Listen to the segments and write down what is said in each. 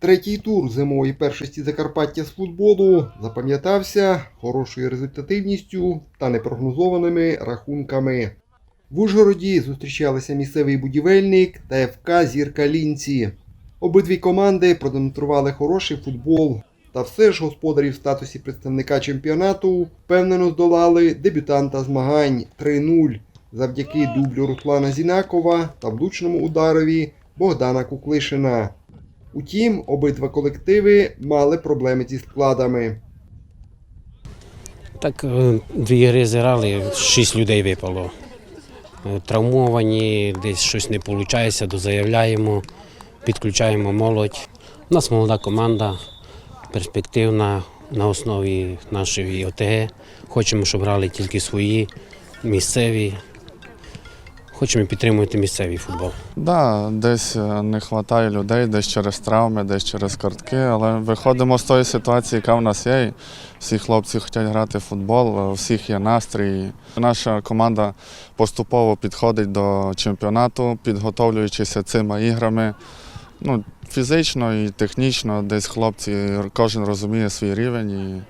Третій тур зимової першості Закарпаття з футболу запам'ятався хорошою результативністю та непрогнозованими рахунками. В Ужгороді зустрічалися місцевий будівельник та ФК Зірка Лінці. Обидві команди продемонстрували хороший футбол, та все ж господарі в статусі представника чемпіонату впевнено здолали дебютанта змагань 3-0 завдяки дублю Руслана Зінакова та влучному ударові Богдана Куклишина. Утім, обидва колективи мали проблеми зі складами. Так, е, дві гри зіграли, шість людей випало. Е, Травмовані, десь щось не виходить, дозаявляємо, підключаємо молодь. У нас молода команда, перспективна на основі нашої ОТГ. Хочемо, щоб грали тільки свої, місцеві. Хочемо підтримувати місцевий футбол. Да, десь е, не вистачає людей, десь через травми, десь через картки, але виходимо з тої ситуації, яка в нас є. Всі хлопці хочуть грати в футбол, у всіх є настрій. Наша команда поступово підходить до чемпіонату, підготовлюючися цими іграми. Ну, фізично і технічно, десь хлопці, кожен розуміє свій рівень і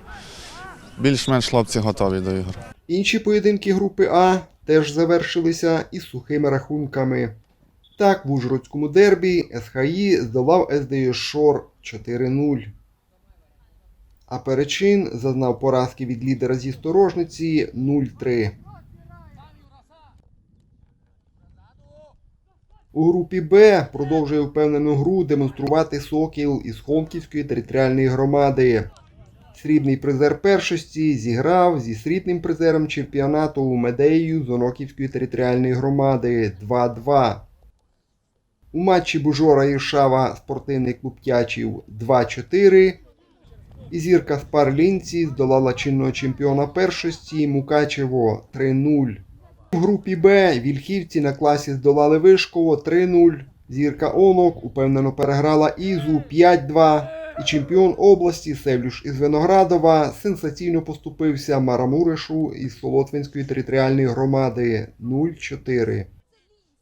більш-менш хлопці готові до ігор. Інші поєдинки групи А теж завершилися із сухими рахунками. Так, в Ужгородському дербі СХІ здолав СДЮ Шор 4-0. А Перечин зазнав поразки від лідера зі сторожниці 0-3. У групі Б продовжує впевнену гру демонструвати Сокіл із Холмківської територіальної громади. Срібний призер першості зіграв зі срібним призером чемпіонату у Медею з Оноківської територіальної громади 2-2. У матчі Бужора і Шава спортивний клуб Тячів 2-4. І зірка з Парлінці здолала чинного чемпіона першості Мукачево 3-0. У групі Б вільхівці на класі здолали Вишково 3-0. Зірка Онок упевнено переграла Ізу 5-2. І чемпіон області Севлюш із Виноградова сенсаційно поступився Марамуришу із Солотвинської територіальної громади 0-4.